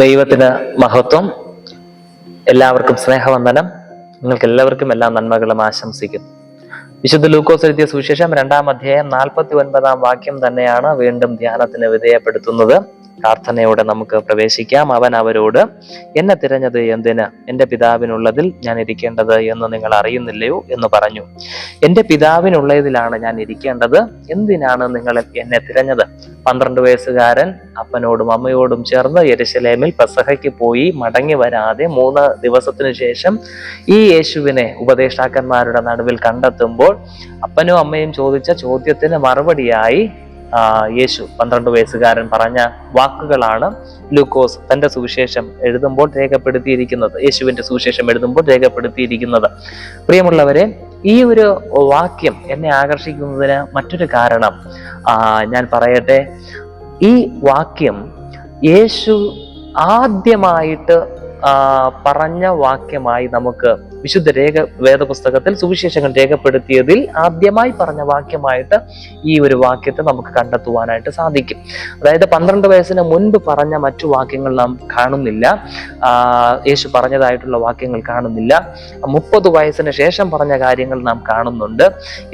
ദൈവത്തിന് മഹത്വം. എല്ലാവർക്കും സ്നേഹവന്ദനം. നിങ്ങൾക്ക് എല്ലാവർക്കും എല്ലാ നന്മകളും ആശംസിക്കുന്നു. വിശുദ്ധ ലൂക്കോസ് എഴുതിയ സുവിശേഷം രണ്ടാം അധ്യായം നാൽപ്പത്തി ഒൻപതാം വാക്യം തന്നെയാണ് വീണ്ടും ധ്യാനത്തിന് വിധേയപ്പെടുത്തുന്നത്. പ്രാർത്ഥനയോടെ നമുക്ക് പ്രവേശിക്കാം. അവൻ അവരോട് എന്നെ തിരഞ്ഞത് എന്തിന്? എന്റെ പിതാവിനുള്ളതിൽ ഞാൻ ഇരിക്കേണ്ടത് എന്ന് നിങ്ങൾ അറിയുന്നില്ലയോ? എന്ന് പറഞ്ഞു. എന്റെ പിതാവിനുള്ളതിലാണ് ഞാൻ ഇരിക്കേണ്ടത്. എന്തിനാണ് നിങ്ങൾ എന്നെ തിരഞ്ഞത്? പന്ത്രണ്ട് വയസ്സുകാരൻ അപ്പനോടും അമ്മയോടും ചേർന്ന് യെരുശലേമിൽ പെസഹയ്ക്ക് പോയി മടങ്ങി വരാതെ മൂന്ന് ദിവസത്തിനു ശേഷം ഈ യേശുവിനെ ഉപദേഷ്ടാക്കന്മാരുടെ നടുവിൽ കണ്ടെത്തുമ്പോൾ അപ്പനും അമ്മയും ചോദിച്ച ചോദ്യത്തിന് മറുപടിയായി യേശു പന്ത്രണ്ട് വയസ്സുകാരൻ പറഞ്ഞ വാക്കുകളാണ് ലൂക്കോസ് തന്റെ സുവിശേഷം എഴുതുമ്പോൾ രേഖപ്പെടുത്തിയിരിക്കുന്നത്. യേശുവിന്റെ സുവിശേഷം എഴുതുമ്പോൾ രേഖപ്പെടുത്തിയിരിക്കുന്നത്. പ്രിയമുള്ളവരെ ഈ ഒരു വാക്യം എന്നെ ആകർഷിക്കുന്നതിന് മറ്റൊരു കാരണം ഞാൻ പറയട്ടെ. ഈ വാക്യം യേശു ആദ്യമായിട്ട് പറഞ്ഞ വാക്യമായി നമുക്ക് വിശുദ്ധ രേഖ വേദപുസ്തകത്തിൽ സുവിശേഷങ്ങൾ രേഖപ്പെടുത്തിയതിൽ ആദ്യമായി പറഞ്ഞ വാക്യമായിട്ട് ഈ ഒരു വാക്യത്തെ നമുക്ക് കണ്ടെത്തുവാനായിട്ട് സാധിക്കും. അതായത് പന്ത്രണ്ട് വയസ്സിന് മുൻപ് പറഞ്ഞ മറ്റു വാക്യങ്ങൾ നാം കാണുന്നില്ല. യേശു പറഞ്ഞതായിട്ടുള്ള വാക്യങ്ങൾ കാണുന്നില്ല. മുപ്പത് വയസ്സിന് ശേഷം പറഞ്ഞ കാര്യങ്ങൾ നാം കാണുന്നുണ്ട്.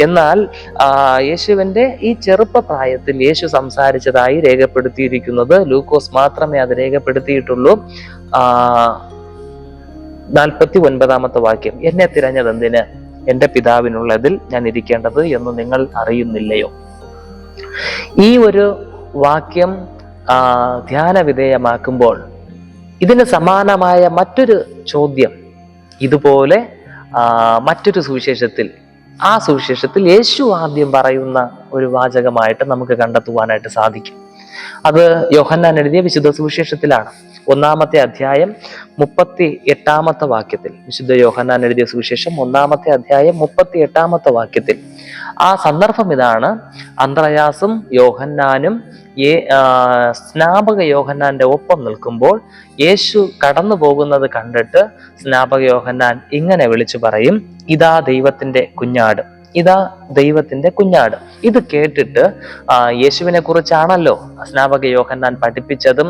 എന്നാൽ യേശുവിന്റെ ഈ ചെറുപ്പപ്രായത്തിൽ യേശു സംസാരിച്ചതായി രേഖപ്പെടുത്തിയിരിക്കുന്നത് ലൂക്കോസ് മാത്രമേ അത് രേഖപ്പെടുത്തിയിട്ടുള്ളൂ. നാൽപ്പത്തി ഒൻപതാമത്തെ വാക്യം എന്നെ തിരഞ്ഞത് എന്തിന് എന്റെ പിതാവിനുള്ളതിൽ ഞാൻ ഇരിക്കേണ്ടത് എന്ന് നിങ്ങൾ അറിയുന്നില്ലയോ? ഈ ഒരു വാക്യം ധ്യാന വിധേയമാക്കുമ്പോൾ ഇതിന് സമാനമായ മറ്റൊരു ചോദ്യം ഇതുപോലെ മറ്റൊരു സുവിശേഷത്തിൽ ആ സുവിശേഷത്തിൽ യേശു ആദ്യം പറയുന്ന ഒരു വാചകമായിട്ട് നമുക്ക് കണ്ടെത്തുവാനായിട്ട് സാധിക്കും. അത് യോഹന്നാൻ എഴുതിയ വിശുദ്ധ സുവിശേഷത്തിലാണ്. ഒന്നാമത്തെ അധ്യായം മുപ്പത്തി എട്ടാമത്തെ വാക്യത്തിൽ. വിശുദ്ധ യോഹന്നാൻ എഴുതിയ സുവിശേഷം ഒന്നാമത്തെ അധ്യായം മുപ്പത്തി എട്ടാമത്തെ വാക്യത്തിൽ. ആ സന്ദർഭം ഇതാണ് അന്ത്രയാസും യോഹന്നാനും ഏ സ്നാപക യോഹന്നാന്റെ ഒപ്പം നിൽക്കുമ്പോൾ യേശു കടന്നു പോകുന്നത് കണ്ടിട്ട് സ്നാപക യോഹന്നാൻ ഇങ്ങനെ വിളിച്ചു പറയും ഇതാ ദൈവത്തിന്റെ കുഞ്ഞാട്. ഇതാ ദൈവത്തിന്റെ കുഞ്ഞാട്. ഇത് കേട്ടിട്ട് യേശുവിനെ കുറിച്ചാണല്ലോ സ്നാപക യോഹന്നാൻ പഠിപ്പിച്ചതും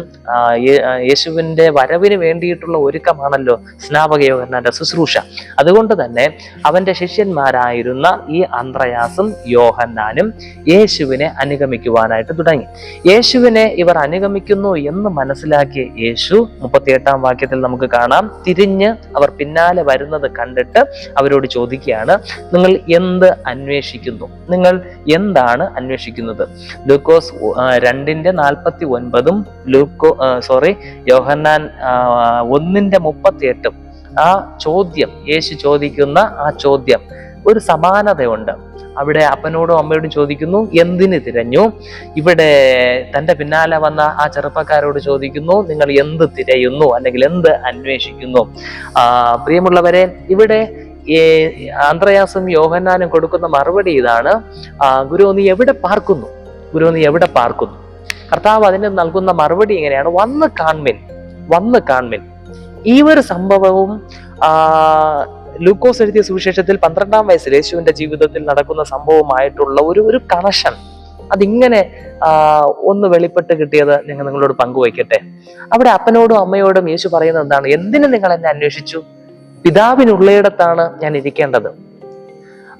യേശുവിന്റെ വരവിന് വേണ്ടിയിട്ടുള്ള ഒരുക്കമാണല്ലോ സ്നാപക യോഹന്നാന്റെ ശുശ്രൂഷ. അതുകൊണ്ട് തന്നെ അവന്റെ ശിഷ്യന്മാരായിരുന്ന ഈ അന്ത്രയാസും യോഹന്നാനും യേശുവിനെ അനുഗമിക്കുവാനായിട്ട് തുടങ്ങി. യേശുവിനെ ഇവർ അനുഗമിക്കുന്നു എന്ന് മനസ്സിലാക്കിയ യേശു മുപ്പത്തിയെട്ടാം വാക്യത്തിൽ നമുക്ക് കാണാം തിരിഞ്ഞ് അവർ പിന്നാലെ വരുന്നത് കണ്ടിട്ട് അവരോട് ചോദിക്കുകയാണ് നിങ്ങൾ എന്ത് അന്വേഷിക്കുന്നു. നിങ്ങൾ എന്താണ് അന്വേഷിക്കുന്നത്? ലൂക്കോസ് രണ്ടിന്റെ നാൽപ്പത്തി ഒൻപതും ലൂക്കോ സോറി യോഹന്നാൻ ഒന്നിന്റെ മുപ്പത്തി എട്ടും ആ ചോദ്യം യേശു ചോദിക്കുന്ന ആ ചോദ്യം ഒരു സമാനതയുണ്ട്. അവിടെ അപ്പനോടും അമ്മയോടും ചോദിക്കുന്നു എന്തിന് തിരഞ്ഞു? ഇവിടെ തന്റെ പിന്നാലെ വന്ന ആ ചെറുപ്പക്കാരോട് ചോദിക്കുന്നു നിങ്ങൾ എന്ത് തിരയുന്നു? അല്ലെങ്കിൽ എന്ത് അന്വേഷിക്കുന്നു? പ്രിയമുള്ളവരെ ഇവിടെ ആന്ത്രയാസും യോഹന്നാനും കൊടുക്കുന്ന മറുപടി ഇതാണ്. ഗുരു നീ എവിടെ പാർക്കുന്നു? ഗുരു നീ എവിടെ പാർക്കുന്നു? കർത്താവ് അതിന് നൽകുന്ന മറുപടി ഇങ്ങനെയാണ്. വന്ന് കാൺമിൻ വന്ന് കാൺമിൻ ഈ ഒരു സംഭവവും ലൂക്കോസ് എഴുതിയ സുവിശേഷത്തിൽ പന്ത്രണ്ടാം വയസ്സിൽ യേശുവിന്റെ ജീവിതത്തിൽ നടക്കുന്ന സംഭവമായിട്ടുള്ള ഒരു ഒരു കണക്ഷൻ അതിങ്ങനെ ഒന്ന് വെളിപ്പെട്ട് കിട്ടിയത് ഞങ്ങൾ നിങ്ങളോട് പങ്കുവയ്ക്കട്ടെ. അവിടെ അപ്പനോടും അമ്മയോടും യേശു പറയുന്നത് എന്താണ്? എന്തിനു നിങ്ങൾ എന്നെ അന്വേഷിച്ചു? പിതാവിനുള്ളയിടത്താണ് ഞാൻ ഇരിക്കേണ്ടത്.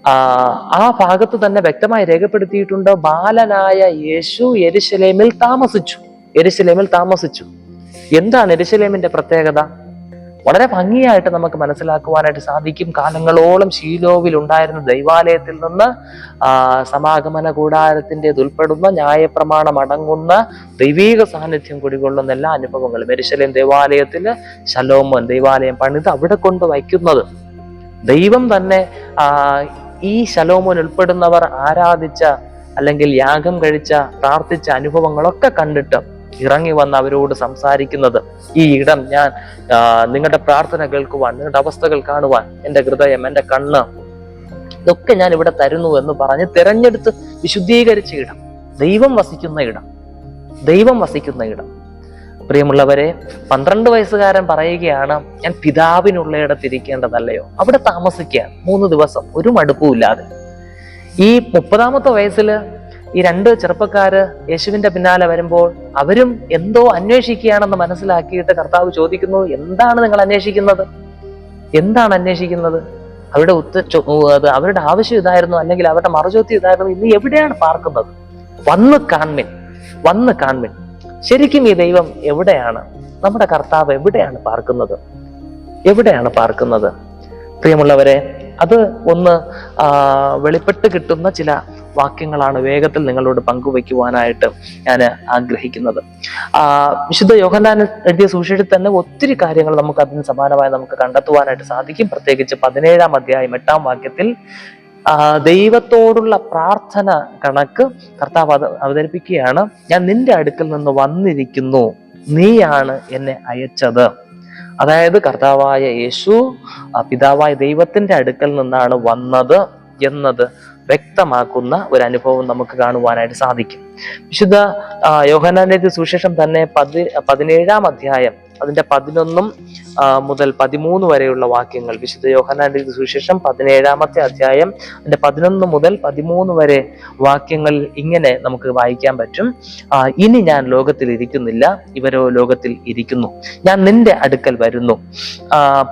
ആ ഭാഗത്ത് തന്നെ വ്യക്തമായി രേഖപ്പെടുത്തിയിട്ടുണ്ട്? ബാലനായ യേശു എരിശലേമിൽ താമസിച്ചു. എരിശലേമിൽ താമസിച്ചു. എന്താണ് എരിശലേമിന്റെ പ്രത്യേകത? വളരെ ഭംഗിയായിട്ട് നമുക്ക് മനസ്സിലാക്കുവാനായിട്ട് സാധിക്കും. കാലങ്ങളോളം ശീലോവിൽ ഉണ്ടായിരുന്ന ദൈവാലയത്തിൽ നിന്ന് സമാഗമന കൂടാരത്തിന്റെ ഉൾപ്പെടുന്ന ന്യായപ്രമാണം അടങ്ങുന്ന ദൈവീക സാന്നിധ്യം കുടികൊള്ളുന്ന എല്ലാ അനുഭവങ്ങളും എരുശലേം ദേവാലയത്തിൽ ശലോമോൻ ദൈവാലയം പണിത് അവിടെ കൊണ്ട് വയ്ക്കുന്നത്. ദൈവം തന്നെ ഈ ശലോമോൻ ഉൾപ്പെടുന്നവർ ആരാധിച്ച അല്ലെങ്കിൽ യാഗം കഴിച്ച പ്രാർത്ഥിച്ച അനുഭവങ്ങളൊക്കെ കണ്ടിട്ട് ഇറങ്ങി വന്ന് അവരോട് സംസാരിക്കുന്നത്. ഈ ഇടം ഞാൻ നിങ്ങളുടെ പ്രാർത്ഥന കേൾക്കുവാൻ നിങ്ങളുടെ അവസ്ഥകൾ കാണുവാൻ എന്റെ ഹൃദയം എന്റെ കണ്ണ് ഇതൊക്കെ ഞാൻ ഇവിടെ തരുന്നു എന്ന് പറഞ്ഞ് തിരഞ്ഞെടുത്ത് വിശുദ്ധീകരിച്ച ഇടം. ദൈവം വസിക്കുന്ന ഇടം. ദൈവം വസിക്കുന്ന ഇടം. പ്രിയമുള്ളവരെ പന്ത്രണ്ട് വയസ്സുകാരൻ പറയുകയാണ് ഞാൻ പിതാവിനുള്ളയിടത്ത് ഇരിക്കേണ്ടതല്ലയോ അവിടെ താമസിക്കുക മൂന്ന് ദിവസം ഒരു മടുപ്പുമില്ലാതെ ഈ മുപ്പതാമത്തെ വയസ്സിൽ ഈ രണ്ട് ചെറുപ്പക്കാര് യേശുവിന്റെ പിന്നാലെ വരുമ്പോൾ അവരും എന്തോ അന്വേഷിക്കുകയാണെന്ന് മനസ്സിലാക്കിയിട്ട് കർത്താവ് ചോദിക്കുന്നു എന്താണ് നിങ്ങൾ അന്വേഷിക്കുന്നത്? എന്താണ് അന്വേഷിക്കുന്നത്? അവരുടെ ഉത്ത അവരുടെ ആവശ്യം ഇതായിരുന്നു അല്ലെങ്കിൽ അവരുടെ മറുചോദ്യം ഇതായിരുന്നു ഇന്ന് എവിടെയാണ് പാർക്കുന്നത്? വന്ന് കാൺമിൻ വന്ന് കാൺമിൻ ശരിക്കും ഈ ദൈവം എവിടെയാണ്? നമ്മുടെ കർത്താവ് എവിടെയാണ് പാർക്കുന്നത്? എവിടെയാണ് പാർക്കുന്നത്? പ്രിയമുള്ളവരെ അത് ഒന്ന് വെളിപ്പെട്ട് കിട്ടുന്ന ചില വാക്യങ്ങളാണ് വേഗത്തിൽ നിങ്ങളോട് പങ്കുവയ്ക്കുവാനായിട്ട് ഞാൻ ആഗ്രഹിക്കുന്നത്. വിശുദ്ധ യോഹന്നാൻ എഴുതിയ സുവിശേഷത്തിൽ തന്നെ ഒത്തിരി കാര്യങ്ങൾ നമുക്ക് അതിന് സമാനമായി നമുക്ക് കണ്ടെത്തുവാനായിട്ട് സാധിക്കും. പ്രത്യേകിച്ച് പതിനേഴാം അധ്യായം എട്ടാം വാക്യത്തിൽ ദൈവത്തോടുള്ള പ്രാർത്ഥന കണക്ക് കർത്താവ് അവതരിപ്പിക്കുകയാണ്. ഞാൻ നിന്റെ അടുക്കൽ നിന്ന് വന്നിരിക്കുന്നു. നീയാണ് എന്നെ അയച്ചത്. അതായത് കർത്താവായ യേശു പിതാവായ ദൈവത്തിന്റെ അടുക്കൽ നിന്നാണ് വന്നത് എന്നത് വ്യക്തമാക്കുന്ന ഒരു അനുഭവം നമുക്ക് കാണുവാനായിട്ട് സാധിക്കും. വിശുദ്ധ യോഹനാന്റെ സുവിശേഷം തന്നെ പതി പതിനേഴാം അധ്യായം അതിന്റെ പതിനൊന്നും മുതൽ പതിമൂന്ന് വരെയുള്ള വാക്യങ്ങൾ. വിശുദ്ധ യോഹനാന്റെ സുവിശേഷം പതിനേഴാമത്തെ അധ്യായം അതിന്റെ പതിനൊന്ന് മുതൽ പതിമൂന്ന് വരെ വാക്യങ്ങൾ ഇങ്ങനെ നമുക്ക് വായിക്കാൻ പറ്റും. ഇനി ഞാൻ ലോകത്തിൽ ഇരിക്കുന്നില്ല ഇവരോ ലോകത്തിൽ ഇരിക്കുന്നു. ഞാൻ നിന്റെ അടുക്കൽ വരുന്നു.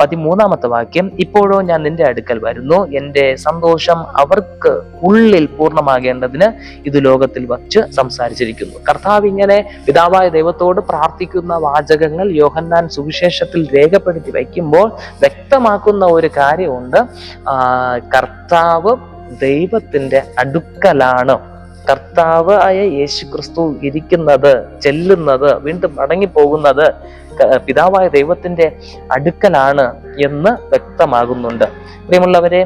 പതിമൂന്നാമത്തെ വാക്യം ഇപ്പോഴോ ഞാൻ നിന്റെ അടുക്കൽ വരുന്നു. എന്റെ സന്തോഷം അവർക്ക് ഉള്ളിൽ പൂർണമാകേണ്ടതിന് ഇത് ലോകത്തിൽ വച്ച് സംസാരിച്ചിരിക്കുന്നു. കർത്താവ് ഇങ്ങനെ പിതാവായ ദൈവത്തോട് പ്രാർത്ഥിക്കുന്ന വാചകങ്ങൾ യോഹന്നാൻ സുവിശേഷത്തിൽ രേഖപ്പെടുത്തി വയ്ക്കുമ്പോൾ വ്യക്തമാക്കുന്ന ഒരു കാര്യമുണ്ട്. കർത്താവ് ദൈവത്തിന്റെ അടുക്കലാണ്. കർത്താവ് ആയ യേശു ക്രിസ്തു ഇരിക്കുന്നത് ചെല്ലുന്നത് വീണ്ടും മടങ്ങിപ്പോകുന്നത് പിതാവായ ദൈവത്തിന്റെ അടുക്കലാണ് എന്ന് വ്യക്തമാകുന്നുണ്ട്. പ്രിയമുള്ളവരെ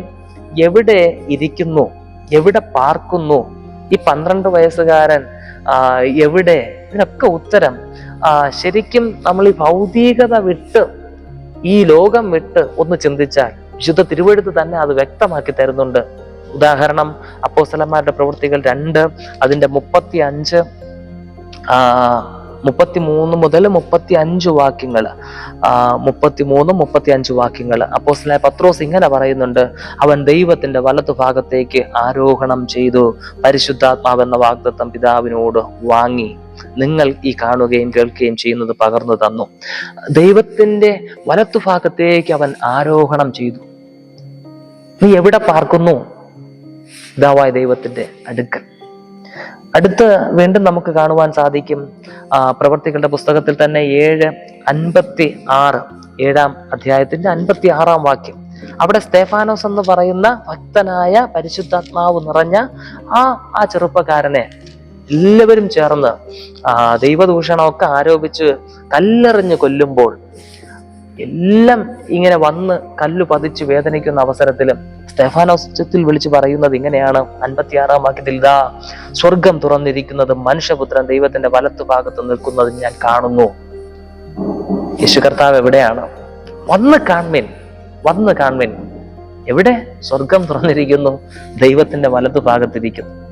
എവിടെ ഇരിക്കുന്നു? എവിടെ പാർക്കുന്നു? ഈ പന്ത്രണ്ട് വയസ്സുകാരൻ എവിടെ? ഇതിനൊക്കെ ഉത്തരം ശരിക്കും നമ്മൾ ഈ ഭൗതികത വിട്ട് ഈ ലോകം വിട്ട് ഒന്ന് ചിന്തിച്ചാൽ വിശുദ്ധ തിരുവഴുത്ത് തന്നെ അത് വ്യക്തമാക്കി തരുന്നുണ്ട്. ഉദാഹരണം അപ്പോസ്തലന്മാരുടെ പ്രവൃത്തികൾ രണ്ട് അതിന്റെ മുപ്പത്തി അഞ്ച് ആ മുപ്പത്തി മൂന്ന് മുതൽ മുപ്പത്തി അഞ്ച് വാക്യങ്ങൾ. മുപ്പത്തി മൂന്ന് മുപ്പത്തി അഞ്ച് വാക്യങ്ങൾ. അപ്പോസ്തലനായ പത്രോസ് ഇങ്ങനെ പറയുന്നുണ്ട് അവൻ ദൈവത്തിന്റെ വലതു ഭാഗത്തേക്ക് ആരോഹണം ചെയ്തു. പരിശുദ്ധാത്മാവെന്ന വാഗ്ദത്തം പിതാവിനോട് വാങ്ങി. നിങ്ങൾ ഈ കാണുകയും കേൾക്കുകയും ചെയ്യുന്നത് പകർന്നു തന്നു. ദൈവത്തിന്റെ വലത്തുഭാഗത്തേക്ക് അവൻ ആരോഹണം ചെയ്തു. നീ എവിടെ പാർക്കുന്നു? പിതാവായ ദൈവത്തിന്റെ അടുക്കൽ. അടുത്ത് വീണ്ടും നമുക്ക് കാണുവാൻ സാധിക്കും പ്രവർത്തികളുടെ പുസ്തകത്തിൽ തന്നെ ഏഴ് അൻപത്തി ആറ് ഏഴാം അധ്യായത്തിന്റെ അൻപത്തി ആറാം വാക്യം. അവിടെ സ്തേഫാനോസ് എന്ന് പറയുന്ന ഭക്തനായ പരിശുദ്ധാത്മാവ് നിറഞ്ഞ ആ ആ ചെറുപ്പക്കാരനെ എല്ലാവരും ചേർന്ന് ദൈവദൂഷണമൊക്കെ ആരോപിച്ച് കല്ലെറിഞ്ഞ് കൊല്ലുമ്പോൾ എല്ലാം ഇങ്ങനെ വന്ന് കല്ലു പതിച്ച് വേദനിക്കുന്ന അവസരത്തിലും സ്തെഫാനോസ്യത്തിൽ വിളിച്ചു പറയുന്നത് ഇങ്ങനെയാണ്. അൻപത്തിയാറാം വാക്യത്തിൽ ഇതാ സ്വർഗം തുറന്നിരിക്കുന്നത് മനുഷ്യപുത്രൻ ദൈവത്തിന്റെ വലത്തു ഭാഗത്ത് നിൽക്കുന്നത് ഞാൻ കാണുന്നു. യേശു കർത്താവ് എവിടെയാണ്? വന്ന് കാൺമിൻ വന്ന് കാൺമിൻ എവിടെ? സ്വർഗം തുറന്നിരിക്കുന്നു ദൈവത്തിന്റെ വലത്തു ഭാഗത്തിരിക്കുന്നു.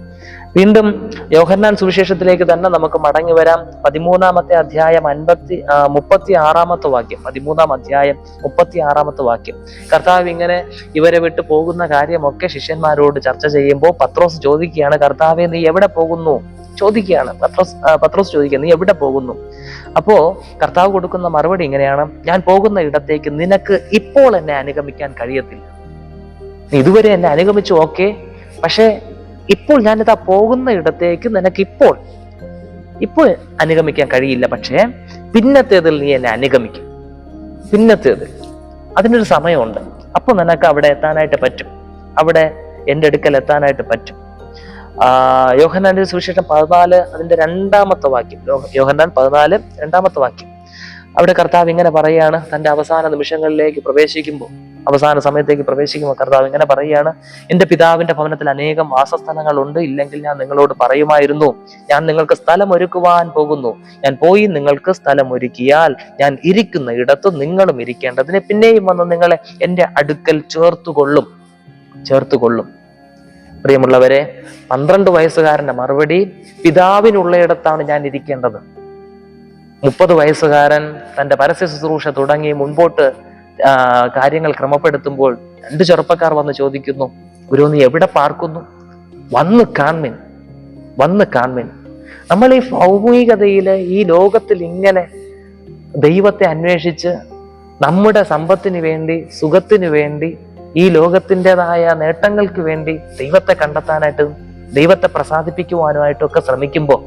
വീണ്ടും യോഹന്നാൻ സുവിശേഷത്തിലേക്ക് തന്നെ നമുക്ക് മടങ്ങി വരാം. പതിമൂന്നാമത്തെ അധ്യായം അൻപത്തി മുപ്പത്തി ആറാമത്തെ വാക്യം. പതിമൂന്നാം അധ്യായം മുപ്പത്തി ആറാമത്തെ വാക്യം. കർത്താവ് ഇങ്ങനെ ഇവരെ വിട്ടു പോകുന്ന കാര്യമൊക്കെ ശിഷ്യന്മാരോട് ചർച്ച ചെയ്യുമ്പോൾ പത്രോസ് ചോദിക്കുകയാണ് കർത്താവെ നീ എവിടെ പോകുന്നു? ചോദിക്കുകയാണ്. പത്രോസ് പത്രോസ് ചോദിക്കുക നീ എവിടെ പോകുന്നു? അപ്പോ കർത്താവ് കൊടുക്കുന്ന മറുപടി ഇങ്ങനെയാണ് ഞാൻ പോകുന്ന ഇടത്തേക്ക് നിനക്ക് ഇപ്പോൾ എന്നെ അനുഗമിക്കാൻ കഴിയത്തില്ല. ഇതുവരെ എന്നെ അനുഗമിച്ചു ഓക്കെ. പക്ഷേ ഇപ്പോൾ ഞാനിതാ പോകുന്ന ഇടത്തേക്ക് നിനക്ക് ഇപ്പോൾ ഇപ്പോൾ അനുഗമിക്കാൻ കഴിയില്ല പക്ഷേ പിന്നത്തേതിൽ നീ എന്നെ അനുഗമിക്കും. പിന്നത്തേതിൽ. അതിനൊരു സമയമുണ്ട്. അപ്പോൾ നിനക്ക് അവിടെ എത്താനായിട്ട് പറ്റും. അവിടെ എന്റെ അടുക്കൽ എത്താനായിട്ട് പറ്റും. യോഹനാന്റെ സുവിശേഷം പതിനാല് അതിന്റെ രണ്ടാമത്തെ വാക്യം. യോഹന്നാൻ പതിനാല് രണ്ടാമത്തെ വാക്യം. അവിടെ കർത്താവ് ഇങ്ങനെ പറയാണ് തന്റെ അവസാന നിമിഷങ്ങളിലേക്ക് പ്രവേശിക്കുമ്പോൾ. അവസാന സമയത്തേക്ക് പ്രവേശിക്കുമ്പോൾ കർത്താവ് ഇങ്ങനെ പറയുകയാണ് എന്റെ പിതാവിന്റെ ഭവനത്തിൽ അനേകം വാസസ്ഥലങ്ങളുണ്ട്. ഇല്ലെങ്കിൽ ഞാൻ നിങ്ങളോട് പറയുമായിരുന്നു ഞാൻ നിങ്ങൾക്ക് സ്ഥലം ഒരുക്കുവാൻ പോകുന്നു. ഞാൻ പോയി നിങ്ങൾക്ക് സ്ഥലം ഒരുക്കിയാൽ ഞാൻ ഇരിക്കുന്ന ഇടത്ത് നിങ്ങളും ഇരിക്കേണ്ടതിന് പിന്നെയും വന്ന് നിങ്ങളെ എന്റെ അടുക്കൽ ചേർത്തുകൊള്ളും. ചേർത്തുകൊള്ളും. പ്രിയമുള്ളവരെ പന്ത്രണ്ട് വയസ്സുകാരന്റെ മറുപടി പിതാവിനുള്ളയിടത്താണ് ഞാൻ ഇരിക്കേണ്ടത്. മുപ്പത് വയസ്സുകാരൻ തന്റെ പരസ്യ ശുശ്രൂഷ തുടങ്ങി മുൻപോട്ട് കാര്യങ്ങൾ ക്രമപ്പെടുത്തുമ്പോൾ രണ്ട് ചെറുപ്പക്കാർ വന്ന് ചോദിക്കുന്നു ഗുരു നീ എവിടെ പാർക്കുന്നു? വന്ന് കാൺമിൻ വന്ന് കാൺമിൻ. നമ്മൾ ഈ ഭൗമികതയിൽ ഈ ലോകത്തിൽ ഇങ്ങനെ ദൈവത്തെ അന്വേഷിച്ച് നമ്മുടെ സമ്പത്തിന് വേണ്ടി സുഖത്തിന് വേണ്ടി ഈ ലോകത്തിന്റെതായ നേട്ടങ്ങൾക്ക് വേണ്ടി ദൈവത്തെ കണ്ടെത്താനായിട്ടും ദൈവത്തെ പ്രസാദിപ്പിക്കുവാനുമായിട്ടും ഒക്കെ ശ്രമിക്കുമ്പോൾ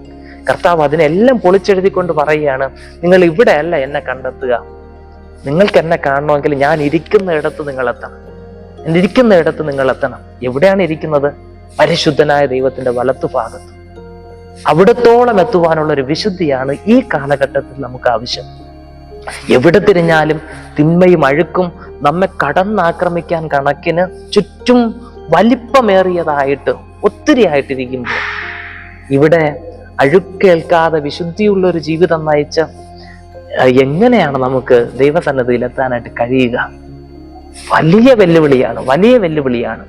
കർത്താവ് അതിനെല്ലാം പൊളിച്ചെഴുതിക്കൊണ്ട് പറയുകയാണ് നിങ്ങൾ ഇവിടെയല്ല എന്നെ കണ്ടെത്തുക. നിങ്ങൾക്ക് എന്നെ കാണണമെങ്കിൽ ഞാൻ ഇരിക്കുന്ന ഇടത്ത് നിങ്ങൾ എത്തണം ഇരിക്കുന്ന ഇടത്ത് നിങ്ങൾ എത്തണം എവിടെയാണ് ഇരിക്കുന്നത്? പരിശുദ്ധനായ ദൈവത്തിന്റെ വലത്തു ഭാഗത്ത്. അവിടത്തോളം എത്തുവാനുള്ള ഒരു വിശുദ്ധിയാണ് ഈ കാലഘട്ടത്തിൽ നമുക്ക് ആവശ്യം. എവിടെ തിരിഞ്ഞാലും തിന്മയും അഴുക്കും നമ്മെ കടന്നാക്രമിക്കാൻ കണക്കിന് ചുറ്റും വലിപ്പമേറിയതായിട്ട് ഒത്തിരി ആയിട്ടിരിക്കുമ്പോൾ ഇവിടെ അഴുക്കേൽക്കാതെ വിശുദ്ധിയുള്ള ഒരു ജീവിതം നയിച്ച എങ്ങനെയാണ് നമുക്ക് ദൈവസന്നദ്ധിയിൽ എത്താനായിട്ട് കഴിയുക? വലിയ വെല്ലുവിളിയാണ് വലിയ വെല്ലുവിളിയാണ്.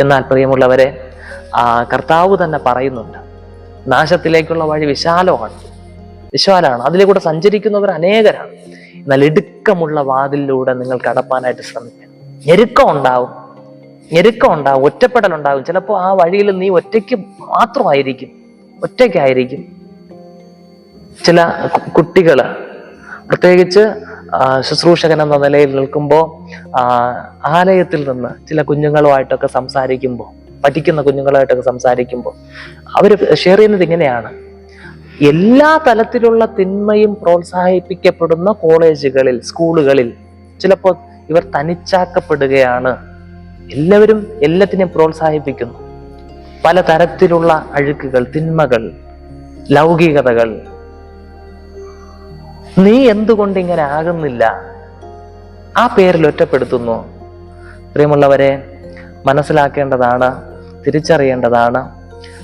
എന്നാൽ പ്രിയമുള്ളവരെ ആ കർത്താവ് തന്നെ പറയുന്നുണ്ട് നാശത്തിലേക്കുള്ള വഴി വിശാലമാണ്. വിശാലമാണ്. അതിലൂടെ സഞ്ചരിക്കുന്നവർ അനേകരാണ്. എന്നാൽ ഇടുക്കമുള്ള വാതിലിലൂടെ നിങ്ങൾ കടപ്പാനായിട്ട് ശ്രമിക്കണം. ഞെരുക്കം ഉണ്ടാവും. ഞെരുക്കം ഉണ്ടാവും ഒറ്റപ്പെടൽ ഉണ്ടാവും. ചിലപ്പോൾ ആ വഴിയിൽ നീ ഒറ്റയ്ക്ക് മാത്രമായിരിക്കും ഒറ്റയ്ക്കായിരിക്കും. ചില കുട്ടികൾ പ്രത്യേകിച്ച് ശുശ്രൂഷകൻ എന്ന നിലയിൽ നിൽക്കുമ്പോൾ ആലയത്തിൽ നിന്ന് ചില കുഞ്ഞുങ്ങളുമായിട്ടൊക്കെ സംസാരിക്കുമ്പോൾ പഠിക്കുന്ന കുഞ്ഞുങ്ങളുമായിട്ടൊക്കെ സംസാരിക്കുമ്പോൾ അവർ ഷെയർ ചെയ്യുന്നത് ഇങ്ങനെയാണ്. എല്ലാ തലത്തിലുള്ള തിന്മയും പ്രോത്സാഹിപ്പിക്കപ്പെടുന്ന കോളേജുകളിൽ സ്കൂളുകളിൽ ചിലപ്പോൾ ഇവർ തനിച്ചാക്കപ്പെടുകയാണ്. എല്ലാവരും എല്ലാത്തിനെയും പ്രോത്സാഹിപ്പിക്കുന്നു. പല തരത്തിലുള്ള അഴുക്കുകൾ തിന്മകൾ ലൗകികതകൾ നീ എന്തുകൊണ്ട് ഇങ്ങനെ ആകുന്നില്ല? ആ പേരിൽ ഒറ്റപ്പെടുത്തുന്നു. പ്രിയമുള്ളവരെ മനസ്സിലാക്കേണ്ടതാണ് തിരിച്ചറിയേണ്ടതാണ്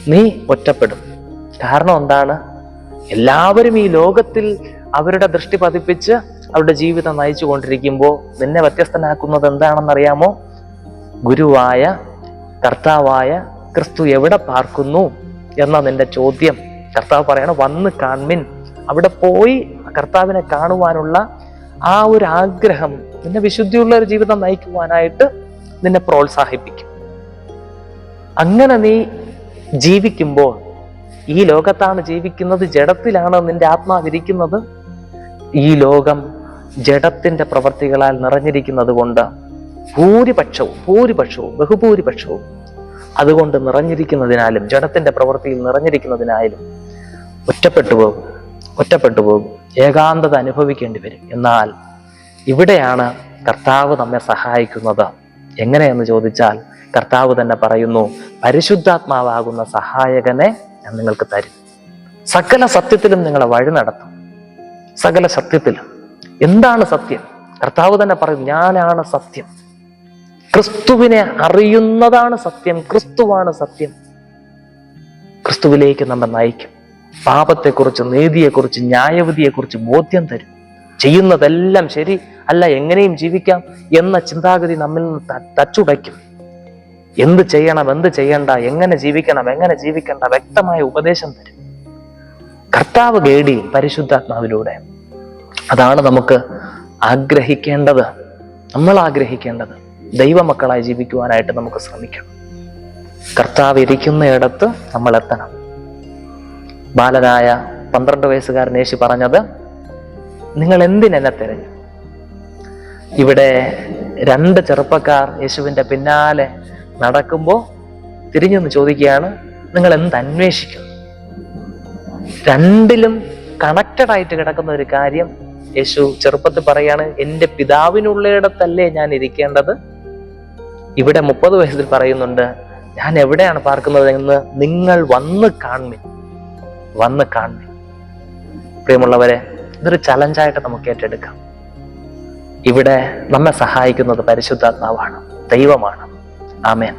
നീ ഒറ്റപ്പെടും. കാരണം എന്താണ്? എല്ലാവരും ഈ ലോകത്തിൽ അവരുടെ ദൃഷ്ടി പതിപ്പിച്ച് അവരുടെ ജീവിതം നയിച്ചു കൊണ്ടിരിക്കുമ്പോൾ നിന്നെ വ്യത്യസ്തനാക്കുന്നത് എന്താണെന്നറിയാമോ? ഗുരുവായ കർത്താവായ ക്രിസ്തു എവിടെ പാർക്കുന്നു? എന്ന നിന്റെ ചോദ്യം. കർത്താവ് പറയണം വന്ന് കാൺമിൻ. അവിടെ പോയി കർത്താവിനെ കാണുവാനുള്ള ആ ഒരു ആഗ്രഹം നിന്നെ വിശുദ്ധിയുള്ള ഒരു ജീവിതം നയിക്കുവാനായിട്ട് നിന്നെ പ്രോത്സാഹിപ്പിക്കും. അങ്ങനെ നീ ജീവിക്കുമ്പോൾ ഈ ലോകത്താണ് ജീവിക്കുന്നത് ജഡത്തിലാണ് നിന്റെ ആത്മാവിരിക്കുന്നത് ഈ ലോകം ജഡത്തിന്റെ പ്രവർത്തികളാൽ നിറഞ്ഞിരിക്കുന്നത് കൊണ്ട് ഭൂരിപക്ഷവും ഭൂരിപക്ഷവും ബഹുഭൂരിപക്ഷവും അതുകൊണ്ട് നിറഞ്ഞിരിക്കുന്നതിനാലും ജഡത്തിന്റെ പ്രവൃത്തിയിൽ നിറഞ്ഞിരിക്കുന്നതിനായാലും ഒറ്റപ്പെട്ടു പോകും. ഒറ്റപ്പെട്ടു പോകും. ഏകാന്തത അനുഭവിക്കേണ്ടി വരും. എന്നാൽ ഇവിടെയാണ് കർത്താവ് നമ്മെ സഹായിക്കുന്നത്. എങ്ങനെയെന്ന് ചോദിച്ചാൽ കർത്താവ് തന്നെ പറയുന്നു പരിശുദ്ധാത്മാവാകുന്ന സഹായകനെ ഞാൻ നിങ്ങൾക്ക് തരും. സകല സത്യത്തിലും നിങ്ങളെ വഴി നടത്തും. സകല സത്യത്തിലും. എന്താണ് സത്യം? കർത്താവ് തന്നെ പറയും ഞാനാണ് സത്യം. ക്രിസ്തുവിനെ അറിയുന്നതാണ് സത്യം. ക്രിസ്തുവാണ് സത്യം. ക്രിസ്തുവിലേക്ക് നമ്മെ നയിക്കും. പാപത്തെക്കുറിച്ച് നീതിയെക്കുറിച്ച് ന്യായവിധിയെക്കുറിച്ച് ബോധ്യം തരും. ചെയ്യുന്നതെല്ലാം ശരി അല്ല എങ്ങനെയും ജീവിക്കാം എന്ന ചിന്താഗതി നമ്മിൽ നിന്ന് തച്ചുടയ്ക്കും. എന്ത് ചെയ്യണം എന്ത് ചെയ്യണ്ട എങ്ങനെ ജീവിക്കണം എങ്ങനെ ജീവിക്കണ്ട വ്യക്തമായ ഉപദേശം തരും. കർത്താവ് ഗേഡി പരിശുദ്ധാത്മാവിലൂടെ. അതാണ് നമുക്ക് ആഗ്രഹിക്കേണ്ടത്. നമ്മൾ ആഗ്രഹിക്കേണ്ടത് ദൈവമക്കളായി ജീവിക്കുവാനായിട്ട് നമുക്ക് ശ്രമിക്കണം. കർത്താവ് ഇരിക്കുന്നയിടത്ത് നമ്മൾ എത്തണം. ബാലനായ പന്ത്രണ്ട് വയസ്സുകാരൻ യേശു പറഞ്ഞത് നിങ്ങൾ എന്തിനെന്നെ തിരഞ്ഞു? ഇവിടെ രണ്ട് ചെറുപ്പക്കാർ യേശുവിന്റെ പിന്നാലെ നടക്കുമ്പോൾ തിരിഞ്ഞൊന്ന് ചോദിക്കുകയാണ് നിങ്ങൾ എന്ത് അന്വേഷിക്കും രണ്ടിലും കണക്റ്റഡ് ആയിട്ട് കിടക്കുന്ന ഒരു കാര്യം യേശു ചെറുപ്പത്തിൽ പറയാണ് എന്റെ പിതാവിനുള്ളിടത്തല്ലേ ഞാൻ ഇരിക്കേണ്ടത്? ഇവിടെ മുപ്പത് വയസ്സിൽ പറയുന്നുണ്ട് ഞാൻ എവിടെയാണ് പാർക്കുന്നത് എന്ന് നിങ്ങൾ വന്ന് കാൺമിൻ. വന്ന് കാൺമിൻ പ്രിയമുള്ളവരെ ഇതൊരു ചലഞ്ചായിട്ട് നമുക്ക് ഏറ്റെടുക്കാം. ഇവിടെ നമ്മെ സഹായിക്കുന്നത് പരിശുദ്ധാത്മാവാണ് ദൈവമാണ്. ആമേൻ.